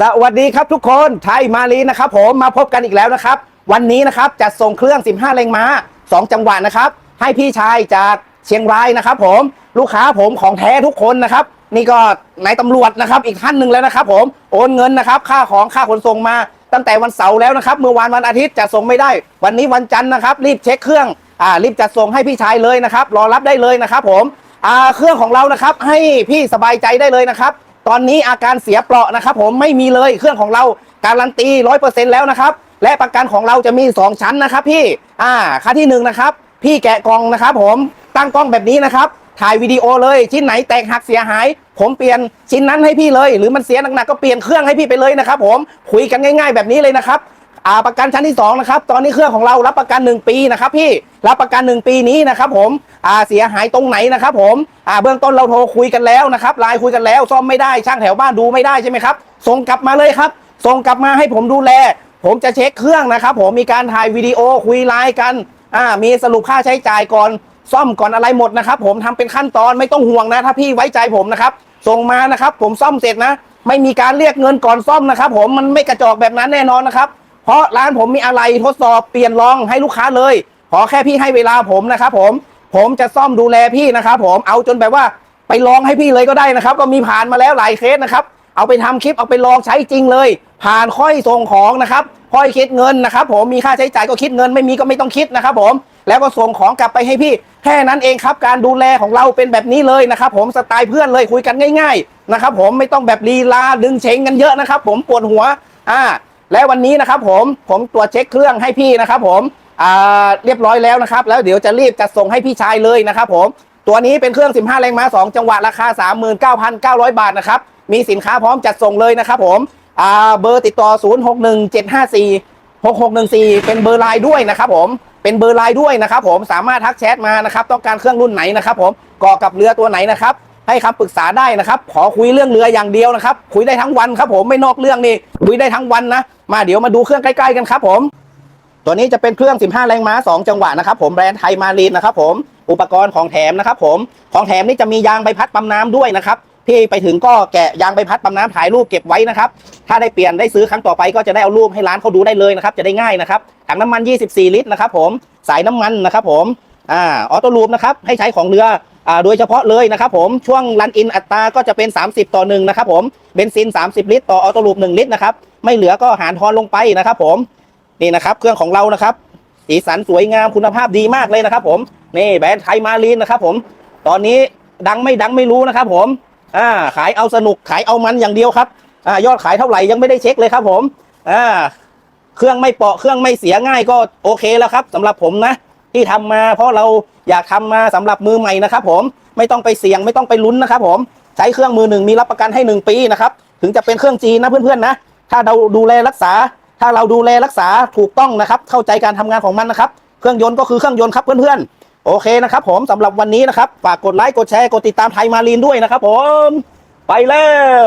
สวัสดีครับทุกคนไทยมาลีนะครับผมมาพบกันอีกแล้วนะครับ วันนี้นะครับจัดส่งเครื่อง 15 แรงม้า 2 จังหวะนะครับ ให้พี่ชายจากเชียงรายนะครับ ผมลูกค้าผมของแท้ทุกคนนะครับ นี่ก็นายตำรวจนะครับ อีกท่านหนึ่งแล้วนะครับ ผมโอนเงินนะครับ ค่าของค่าขนส่งมาตั้งแต่วันเสาร์แล้วนะครับ เมื่อวานวันอาทิตย์จะส่งไม่ได้ วันนี้วันจันทร์นะครับ รีบเช็คเครื่องอ่ารีบจัดส่งให้พี่ชายเลยนะครับ รอรับได้เลยนะครับ ผมอ่าเครื่องของเรานะครับ ให้พี่สบายใจได้เลยนะครับ ตอนนี้อาการเสียเปราะนะครับผมไม่มีเลยเครื่องของเราการันตีร้อยเปอร์เซ็นต์แล้วนะครับ และประกันของเราจะมี 2 ชั้นนะครับพี่อ่าค่าที่หนึ่งนะครับพี่แกะกล่องนะครับผมตั้งกล้องแบบนี้นะครับ ถ่ายวิดีโอเลยชิ้นไหนแตกหักเสียหาย ผมเปลี่ยนชิ้นนั้นให้พี่เลย หรือมันเสียหนักๆก็เปลี่ยนเครื่องให้พี่ไปเลยนะครับผมคุยกันง่าย ๆ แบบนี้เลยนะครับ อ่าประกันชั้นที่2นะครับตอนนี้เครื่องของเรารับประกัน 1 ปีนะครับพี่รับประกัน 1 ปีนี้นะครับผมอ่าเสียหายตรงไหนนะครับผมอ่าเบื้องต้นเราโทรคุยกันแล้วนะครับไลน์คุยกันแล้ว ซ่อมไม่ได้ช่างแถวบ้านดูไม่ได้ใช่ไหมครับส่งกลับมาเลยครับส่งกลับมาให้ผมดูแล ผมจะเช็คเครื่องนะครับผมมีการถ่ายวิดีโอคุยไลน์กันอ่ามีสรุปค่าใช้จ่ายก่อนซ่อมก่อนอะไรหมดนะครับผมทำเป็นขั้นตอนไม่ต้องห่วงนะถ้าพี่ไว้ใจผมนะครับส่งมานะครับผมซ่อมเสร็จนะ ไม่มีการเรียกเงินก่อนซ่อมนะครับผมมันไม่กระจอกแบบนั้นแน่นอนนะครับ เพราะร้านผมมีอะไรทดสอบเปลี่ยนลองให้ลูกค้าเลย ขอแค่พี่ให้เวลาผมนะครับผมผมจะซ่อมดูแลพี่นะครับผมเอาจนแบบว่าไปลองให้พี่เลยก็ได้นะครับ ก็มีผ่านมาแล้วหลายเคสนะครับ เอาไปทำคลิปเอาไปลองใช้จริงเลย ผ่านค่อยส่งของนะครับค่อยคิดเงินนะครับ ผมมีค่าใช้จ่ายก็คิดเงิน ไม่มีก็ไม่ต้องคิดนะครับ ผมแล้วก็ส่งของกลับไปให้พี่ แค่นั้นเองครับการดูแลของเราเป็นแบบนี้เลยนะครับ ผมสไตล์เพื่อนเลยคุยกันง่าย ๆ นะครับ ผมไม่ต้องแบบลีลาดึงเชงกันเยอะนะครับ ผมปวดหัวอ่า และวันนี้นะครับผมผมตรวจเช็คเครื่องให้พี่นะครับผมเรียบร้อยแล้วนะครับ แล้วเดี๋ยวจะรีบจัดส่งให้พี่ชายเลยนะครับผมตัวนี้เป็นเครื่อง 15 แรงม้า 2 จังหวะราคา 39,900 บาทนะครับ มีสินค้าพร้อมจัดส่งเลยนะครับผมเบอร์ติดต่อ 061754 6614 เป็นเบอร์ไลน์ด้วยนะครับผม เป็นเบอร์ไลน์ด้วยนะครับผม สามารถทักแชทมานะครับ ต้องการเครื่องรุ่นไหนนะครับผม เกาะกับเรือตัวไหนนะครับ ให้คำปรึกษาได้นะครับ ขอคุยเรื่องเรืออย่างเดียวนะครับ คุยได้ทั้งวันครับผมไม่นอกเรื่องนี่คุยได้ทั้งวันนะ มาเดี๋ยวมาดูเครื่องใกล้ๆกันครับผม ตัวนี้จะเป็นเครื่อง 15 แรงม้า 2 จังหวะนะครับผมแบรนด์ไทยมารีนนะครับผมอุปกรณ์ของแถมนะครับผมของแถมนี่จะมียางใบพัดปั๊มน้ำด้วยนะครับพี่ไปถึงก็แกะยางใบพัดปั๊มน้ำถ่ายรูปเก็บไว้นะครับ ถ้าได้เปลี่ยนได้ซื้อครั้งต่อไปก็จะได้เอารูปให้ร้านเขาดูได้เลยนะครับ จะได้ง่ายนะครับถังน้ำมัน 24 ลิตรนะครับผมสายน้ำมันนะครับผมอ่าออโต้ลูปนะครับให้ใช้ของเรือ โดยเฉพาะเลยนะครับผมช่วงรันอินอัตราก็จะเป็น 30 ต่อหนึ่งนะครับผมเบนซิน 30 ลิตร ต่อออโต้ลูป1ลิตรนะครับไม่เหลือก็หารทอนลงไปนะครับผมนี่นะครับเครื่องของเรานะครับสีสันสวยงามคุณภาพดีมากเลยนะครับผมนี่แบรนด์ไทยมารีนนะครับผมตอนนี้ดังไม่ดังไม่รู้นะครับผมอ่าขายเอาสนุกขายเอามันอย่างเดียวครับอ่ายอดขายเท่าไหร่ยังไม่ได้เช็คเลยครับผมอ่าเครื่องไม่เปาะเครื่องไม่เสียง่ายก็โอเคแล้วครับสำหรับผมนะ ที่ทำมา เพราะเราอยากทำมาสำหรับมือใหม่นะครับผมไม่ต้องไปเสี่ยงไม่ต้องไปลุ้นนะครับผมใช้เครื่องมือหนึ่งมีรับประกันให้ 1 ปีนะครับถึงจะเป็นเครื่องจีนนะเพื่อนๆนะถ้าเราดูแลรักษา ถ้าเราดูแลรักษาถูกต้องนะครับ เข้าใจการทำงานของมันนะครับ เครื่องยนต์ก็คือเครื่องยนต์ครับเพื่อนๆโอเคนะครับ ผมสำหรับวันนี้นะครับฝากกดไลค์กดแชร์กดติดตามไทยมารีนด้วยนะครับ ผมไปแล้ว